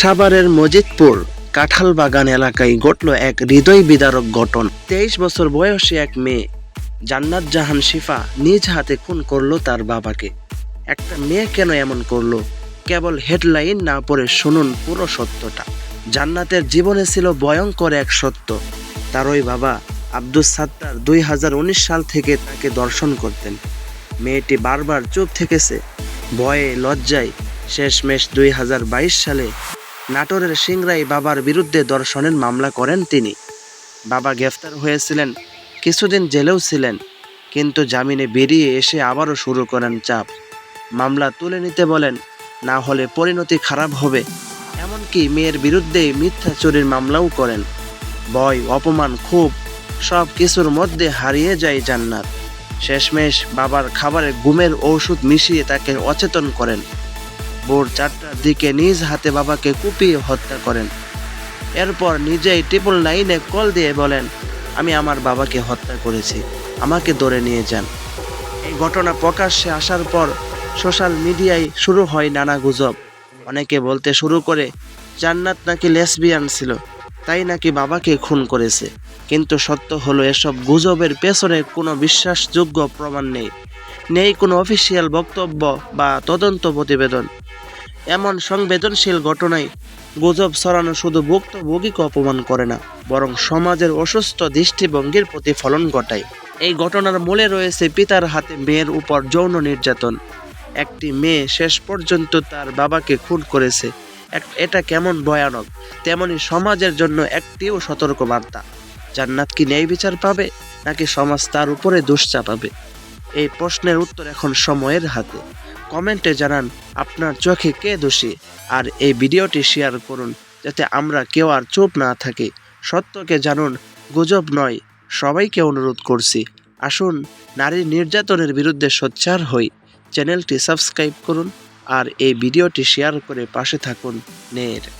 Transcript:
সাভারের মজিদপুর কাঁঠাল বাগান এলাকায় ঘটল এক হৃদয় বিদারক ঘটন। তেইশ বছর বয়সী এক মেয়ে জান্নাত জাহান শিফা নিজ হাতে খুন করল তার বাবাকে। একটা মেয়ে কেন এমন করল? কেবল হেডলাইন না পড়ে শুনুন পুরো সত্যটা। জান্নাতের জীবনে ছিল ভয়ঙ্কর এক সত্য। তার ওই বাবা আব্দুস সাত্তার দুই হাজার উনিশ সাল থেকে তাকে দর্শন করতেন। মেয়েটি বারবার চুপ থেকেছে। ভয়ে লজ্জায় শেষমেশ দুই হাজার বাইশ সালে নাটোরের সিংরাই বাবার বিরুদ্ধে দর্শনের মামলা করেন তিনি। বাবা গ্রেফতার হয়েছিলেন, কিছুদিন জেলেও ছিলেন, কিন্তু জামিনে বেরিয়ে এসে আবারও শুরু করেন চাপ। মামলা তুলে নিতে বলেন, না হলে পরিণতি খারাপ হবে। এমনকি মেয়ের বিরুদ্ধে মিথ্যা চুরির মামলাও করেন। ভয়, অপমান খুব সব কিছুর মধ্যে হারিয়ে যায় জান্নাত। শেষমেশ বাবার খাবারে গুমের ঔষধ মিশিয়ে তাকে অচেতন করেন। ভোর চারটার দিকে নিজ হাতে বাবাকে কুপিয়ে হত্যা করেন। এরপর নিজেই ট্রিপল নাইনে কল দিয়ে বলেন, আমি আমার বাবাকে হত্যা করেছি, আমাকে ধরে নিয়ে যান। এই ঘটনা প্রকাশ্যে আসার পর সোশ্যাল মিডিয়ায় শুরু হয় নানা গুজব। অনেকে বলতে শুরু করে, জান্নাত নাকি লেসবিয়ান ছিল, তাই নাকি বাবাকে খুন করেছে? কিন্তু সত্য হলো, এসব গুজবের পেছনে কোনো বিশ্বাসযোগ্য প্রমাণ নেই। নেই কোনো অফিসিয়াল বক্তব্য বা তদন্ত প্রতিবেদন। এমন সংবেদনশীল ঘটনায় গুজব ছড়ানো শুধু ভুক্তভোগীকে অপমান করে না, বরং সমাজের অসুস্থ দৃষ্টিভঙ্গির প্রতিফলন ঘটায়। এই ঘটনার মূলে রয়েছে পিতার হাতে মেয়ের উপর যৌন নির্যাতন। একটি মেয়ে শেষ পর্যন্ত তার বাবাকে খুন করেছে। এটা কেমন ভয়ানক? তেমনি সমাজের জন্য একটিও সতর্ক বার্তা জান্নাত কি ন্যায় বিচার পাবে, নাকি সমাজ তার উপরে দোষ চাপাবে? এই প্রশ্নের উত্তর এখন সময়ের হাতে। কমেন্টে জানান, আপনার চোখে কে দোষী? আর এই ভিডিওটি শেয়ার করুন, যাতে আমরা কেউ আর চুপ না থাকি। সত্যকে জানুন, গুজব নয়, সবাইকে অনুরোধ করছি। আসুন, নারী নির্যাতনের বিরুদ্ধে সোচ্চার হই। চ্যানেলটি সাবস্ক্রাইব করুন, আর এই ভিডিওটি শেয়ার করে পাশে থাকুন। নের